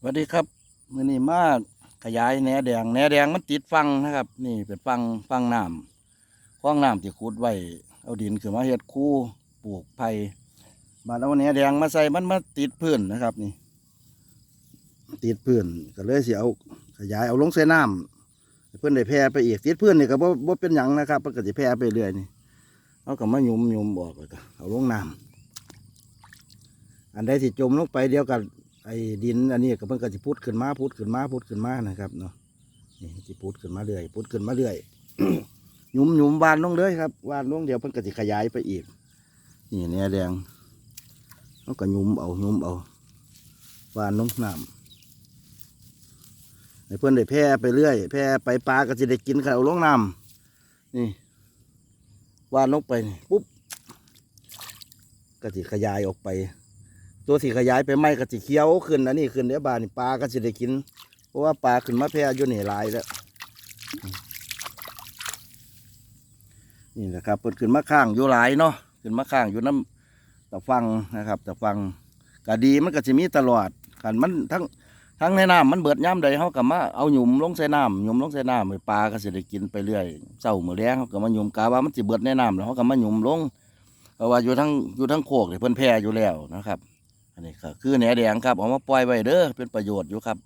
สวัสดีครับมือนี้มาขยายแหนแดงแหนแดงมันติดฟังนะครับ นี่เป็นฟังฟังน้ำคล้องน้ำที่ขุดไว้เอาดินขึ้นมาเฮ็ดคูปลูกไผ่บาดเอาแหนแดงมาใส่มันมาติดพื้นนะครับ นี่ ติดพื้นก็เลยสิเอาขยายเอาลงใส่น้ำเพื่อนได้แพร่ไปอีกติดพื้นนี่ก็บ่บ่เป็นหยังนะครับมันก็สิแพร่ไปเรื่อยนี่เอาก็มายุมยุมออกแล้วก็เอาลงน้ำอันใดที่จมลงไปเดียวกัน ไอ้ดินอันนี้ก็เพิ่นก็สิพุดขึ้นมาพุดขึ้นมาพุดขึ้นมานะครับเนาะนี่สิพุดขึ้นมาเรื่อยพุดขึ้นมาเรื่อยหยุมหยุมวานลงเลยครับวานลงเดี๋ยวเพิ่นก็สิขยายไปอีก นี่เนี่ยแดงเขาก็หยุมเอาหยุมเอาวานลงน้ำให้เพิ่อนได้แพร่ไปเรื่อยแพร่ไปปลาก็สิได้กินข้าวลงน้ำนี่วานลงไปนี่ปุ๊บก็สิขยายออกไป ตัวสีขยายไปไม่ก็สิเคี้ยวขึ้นอันนี้ขึ้นเดี๋ยวบานนี่ปลาก็สิได้กิน เพราะว่าปลาขึ้นมาแพร่อยู่นี่หลายแล้วนี่แหละครับเปิดขึ้นมาข้างอยู่หลายเนาะขึ้นมาข้างอยู่น้ำตะฟังนะครับตะฟังก็ดีมันก็จะมีตลอดขันมันทั้งทั้งในน้ำมันเบิดย่ำใดเขาก็มาเอาหยุมลงใส่น้ำหยุมลงใส่น้ำให้ปลาก็สิได้กินไปเรื่อยเศร้ามือแรงเขาก็มาหยุมกาว่ามันสิเบิดในน้ำแล้วเขาก็มาหยุมลงเพราะว่าอยู่ทั้งอยู่ทั้งโคกเนี่ยเพิ่นแพร่อยู่แล้วนะครับ อันนี้ก็คือแหนแดงครับเอามาปล่อยไว้เด้อเป็นประโยชน์อยู่ครับ